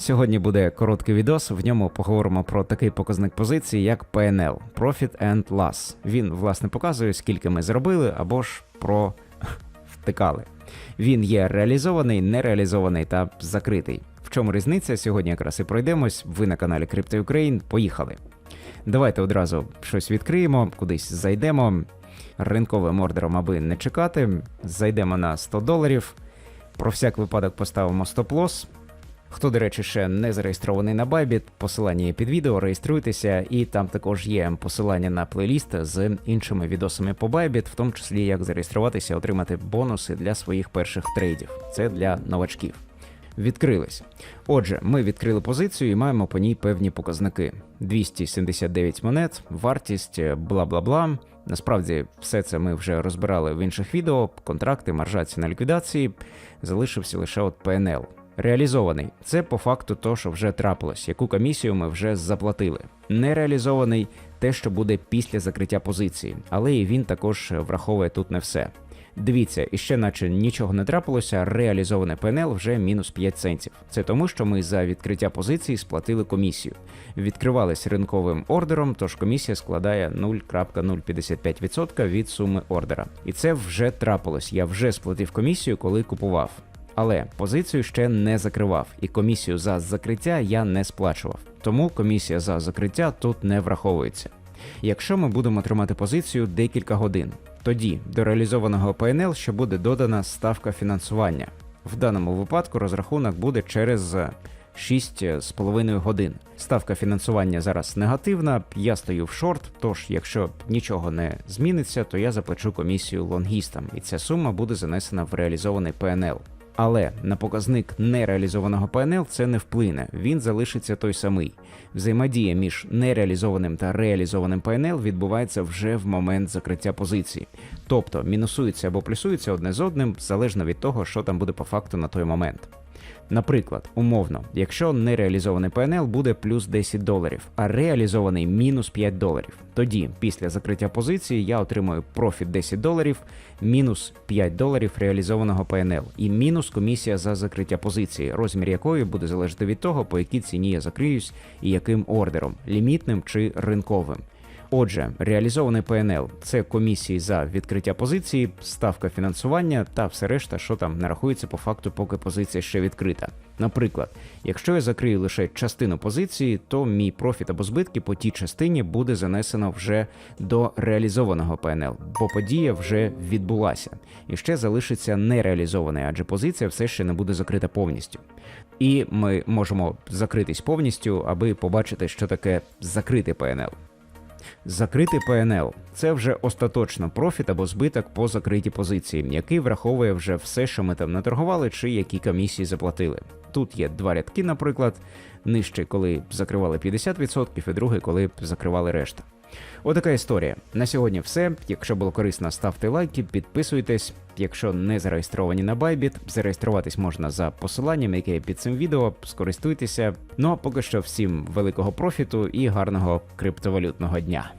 Сьогодні буде короткий відос. В ньому поговоримо про такий показник позиції, як PNL – Profit and Loss. Він власне показує, скільки ми заробили або ж про втикали. Він є реалізований, нереалізований та закритий. В чому різниця? Сьогодні якраз і пройдемось. Ви на каналі Crypto Ukraine. Поїхали. Давайте одразу щось відкриємо, кудись зайдемо ринковим ордером, аби не чекати. Зайдемо на 100 доларів. Про всяк випадок поставимо стоп-лосс. Хто, до речі, ще не зареєстрований на Bybit, посилання є під відео, реєструйтеся, і там також є посилання на плейліст з іншими відосами по Bybit, в тому числі як зареєструватися, отримати бонуси для своїх перших трейдів. Це для новачків. Відкрились. Отже, ми відкрили позицію і маємо по ній певні показники: 279 монет, вартість, бла бла бла. Насправді, все це ми вже розбирали в інших відео. Контракти, маржа ціна ліквідації. Залишився лише от PNL. Реалізований це по факту то, що вже трапилось, яку комісію ми вже заплатили. Нереалізований те, що буде після закриття позиції, але і він також враховує тут не все. Дивіться, іще наче нічого не трапилося, реалізоване ПНЛ вже мінус 5 центів. Це тому, що ми за відкриття позиції сплатили комісію. Відкривались ринковим ордером, тож комісія складає 0,055% від суми ордера. І це вже трапилось. Я вже сплатив комісію, коли купував. Але позицію ще не закривав, і комісію за закриття я не сплачував. Тому комісія за закриття тут не враховується. Якщо ми будемо тримати позицію декілька годин, тоді до реалізованого ПНЛ ще буде додана ставка фінансування. В даному випадку розрахунок буде через 6,5 годин. Ставка фінансування зараз негативна. Я стою в шорт, тож якщо нічого не зміниться, то я заплачу комісію лонгістам, і ця сума буде занесена в реалізований ПНЛ. Але на показник нереалізованого ПНЛ це не вплине, він залишиться той самий. Взаємодія між нереалізованим та реалізованим ПНЛ відбувається вже в момент закриття позиції, тобто мінусується або плюсується одне з одним залежно від того, що там буде по факту на той момент. Наприклад, умовно, якщо нереалізований ПНЛ буде плюс 10 доларів, а реалізований мінус 5 доларів, тоді після закриття позиції я отримую профіт 10 доларів, мінус 5 доларів реалізованого ПНЛ і мінус комісія за закриття позиції, розмір якої буде залежати від того, по якій ціні я закриюсь і яким ордером лімітним чи ринковим. Отже, реалізований ПНЛ це комісії за відкриття позиції, ставка фінансування та все решта, що там нарахується по факту, поки позиція ще відкрита. Наприклад, якщо я закрию лише частину позиції, то мій профіт або збитки по тій частині буде занесено вже до реалізованого ПНЛ, бо подія вже відбулася і ще залишиться нереалізований, адже позиція все ще не буде закрита повністю. І ми можемо закритись повністю, аби побачити, що таке закритий ПНЛ. Закритий ПНЛ це вже остаточно профіт або збиток по закритій позиції, який враховує вже все, що ми там наторгували, чи які комісії заплатили. Тут є два рядки, наприклад, нижче, коли закривали 50%, і другий, коли закривали решта. Отака історія. На сьогодні все. Якщо було корисно, ставте лайки, підписуйтесь. Якщо не зареєстровані на Bybit, зареєструватись можна за посиланням, яке є під цим відео. Скористуйтеся. Ну а поки що всім великого профіту і гарного криптовалютного дня.